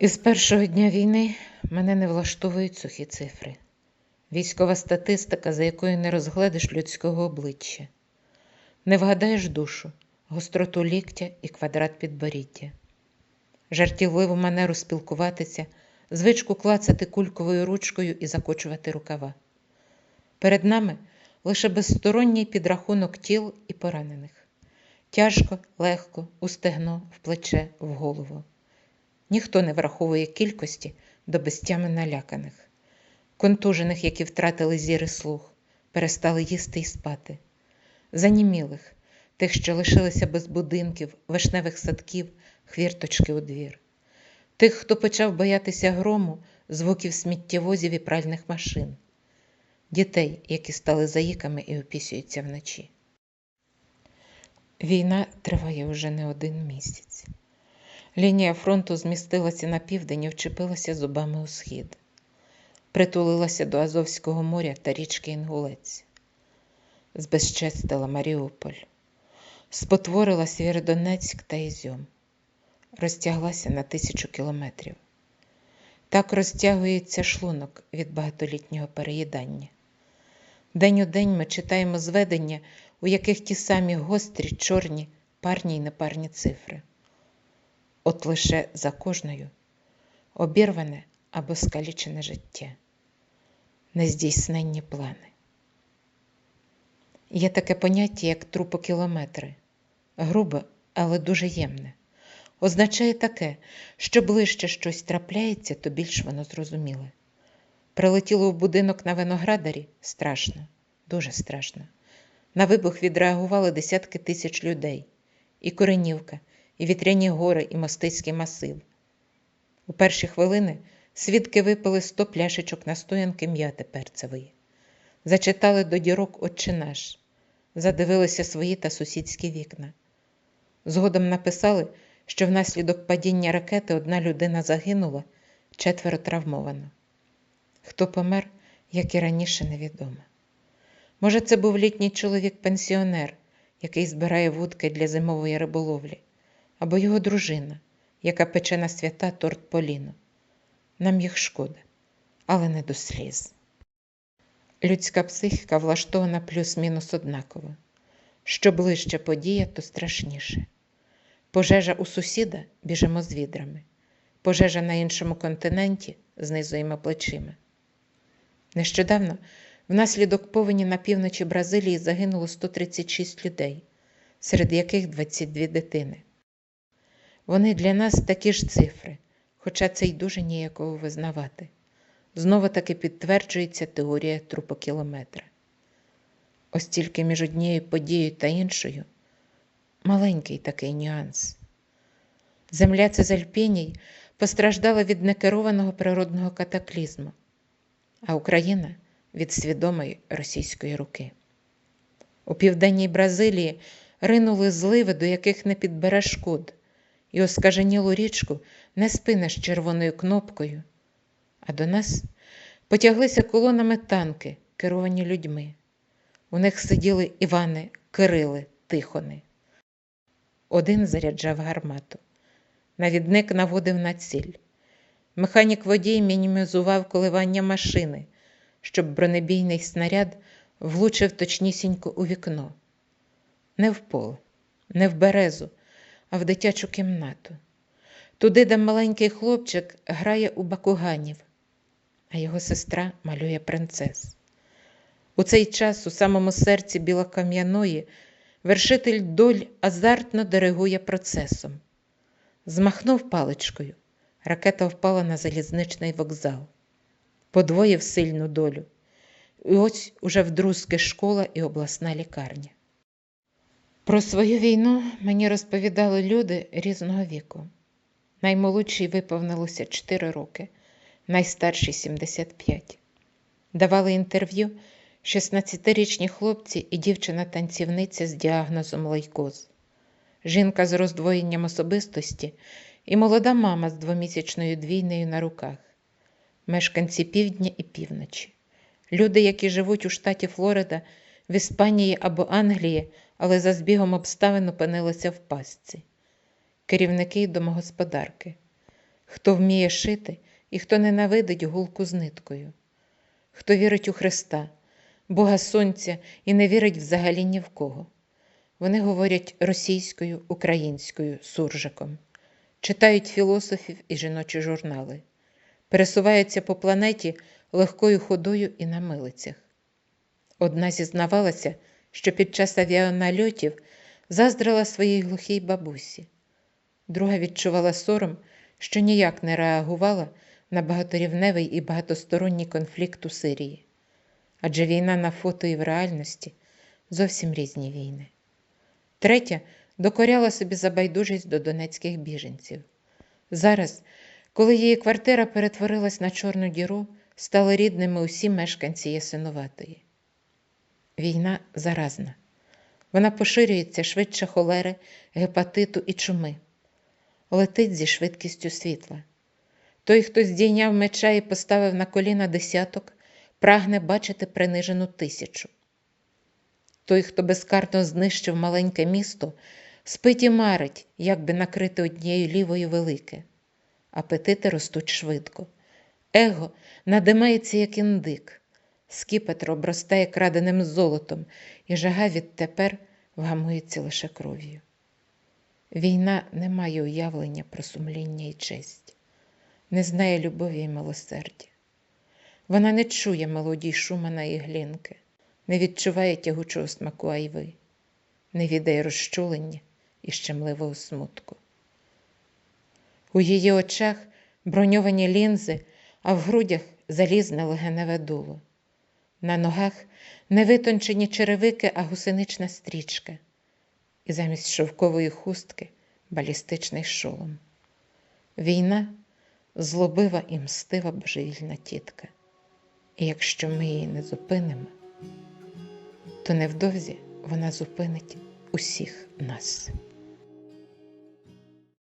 Із першого дня війни мене не влаштовують сухі цифри. Військова статистика, за якою не розгледиш людського обличчя. Не вгадаєш душу, гостроту ліктя і квадрат підборіддя. Жартівливу манеру спілкуватися, звичку клацати кульковою ручкою і закочувати рукава. Перед нами лише безсторонній підрахунок тіл і поранених. Тяжко, легко, у стегно, в плече, в голову. Ніхто не враховує кількості до безтями наляканих, контужених, які втратили зір і слух, перестали їсти і спати, занімілих, тих, що лишилися без будинків, вишневих садків, хвірточки у двір, тих, хто почав боятися грому, звуків сміттєвозів і пральних машин, дітей, які стали заїками і опісюються вночі. Війна триває уже не один місяць. Лінія фронту змістилася на південь і вчепилася зубами у схід, притулилася до Азовського моря та річки Інгулець, збезчестила Маріуполь, спотворила Сєвєродонецьк та Ізюм, розтяглася на тисячу кілометрів. Так розтягується шлунок від багатолітнього переїдання. День у день ми читаємо зведення, у яких ті самі гострі, чорні, парні й непарні цифри. От лише за кожною обірване або скалічене життя, нездійсненні плани. Є таке поняття, як трупокілометри, грубе, але дуже ємне. Означає таке, що ближче щось трапляється, то більш воно зрозуміле. Прилетіло в будинок на виноградарі страшно, дуже страшно. На вибух відреагували десятки тисяч людей, і Коренівка, і вітряні гори, і мостицький масив. У перші хвилини свідки випили сто пляшечок настоянки м'яти перцевої, зачитали до дірок «Отче наш», задивилися свої та сусідські вікна. Згодом написали, що внаслідок падіння ракети одна людина загинула, четверо травмовано. Хто помер, як і раніше, невідомо. Може, це був літній чоловік-пенсіонер, який збирає вудки для зимової риболовлі, або його дружина, яка пече на свята торт Поліну. Нам їх шкода, але не до сліз. Людська психіка влаштована плюс-мінус однаково. Що ближче подія, то страшніше. Пожежа у сусіда біжимо з відрами, пожежа на іншому континенті знизуємо плечима. Нещодавно внаслідок повені на півночі Бразилії загинуло 136 людей, серед яких 22 дитини. Вони для нас такі ж цифри, хоча це й дуже ніяково визнавати. Знову таки підтверджується теорія трупокілометра. Ось тільки між однією подією та іншою маленький такий нюанс. Земля Цезальпіній постраждала від некерованого природного катаклізму, а Україна від свідомої російської руки. У південній Бразилії ринули зливи, до яких не підбере шкод, і оскаженілу річку не спинеш червоною кнопкою, а до нас потяглися колонами танки, керовані людьми. У них сиділи Івани, Кирили, Тихони. Один заряджав гармату. Навідник наводив на ціль. Механік водій мінімізував коливання машини, щоб бронебійний снаряд влучив точнісінько у вікно. Не в поле, не в березу, в дитячу кімнату. Туди, де маленький хлопчик грає у бакуганів, а його сестра малює принцес. У цей час у самому серці білокам'яної вершитель доль азартно диригує процесом. Змахнув паличкою, ракета впала на залізничний вокзал, подвоїв сильну долю. І ось уже вдрузки школа і обласна лікарня. Про свою війну мені розповідали люди різного віку. Наймолодшій виповнилося 4 роки, найстаршій 75. Давали інтерв'ю 16-річні хлопці і дівчина-танцівниця з діагнозом лейкоз, жінка з роздвоєнням особистості і молода мама з двомісячною двійнею на руках, мешканці півдня і півночі, люди, які живуть у штаті Флорида, в Іспанії або Англії, але за збігом обставин опинилися в пастці, керівники й домогосподарки, хто вміє шити і хто ненавидить гулку з ниткою, хто вірить у Христа, Бога Сонця і не вірить взагалі ні в кого. Вони говорять російською, українською, суржиком, читають філософів і жіночі журнали, пересуваються по планеті легкою ходою і на милицях. Одна зізнавалася, що під час авіанальотів заздрила своїй глухій бабусі, друга відчувала сором, що ніяк не реагувала на багаторівневий і багатосторонній конфлікт у Сирії. Адже війна на фото і в реальності зовсім різні війни. Третя докоряла собі за байдужість до донецьких біженців. Зараз, коли її квартира перетворилась на чорну діру, стали рідними усі мешканці Ясиноватої. Війна заразна. Вона поширюється швидше холери, гепатиту і чуми, летить зі швидкістю світла. Той, хто здійняв меча і поставив на коліна десяток, прагне бачити принижену тисячу. Той, хто безкарно знищив маленьке місто, спить і марить, як би накрити однією лівою велике. Апетити ростуть швидко. Его надимається, як індик. Скіпетр обростає краденим золотом, і жага відтепер вгамується лише кров'ю. Війна не має уявлення про сумління і честь, не знає любові і милосердя. Вона не чує мелодій Шумана і Глінки, не відчуває тягучого смаку айви, не відає розчулення і щемливого смутку. У її очах броньовані лінзи, а в грудях залізне легеневе дуло. На ногах не витончені черевики, а гусенична стрічка, і замість шовкової хустки балістичний шолом. Війна злобива і мстива божевільна тітка. І якщо ми її не зупинимо, то невдовзі вона зупинить усіх нас.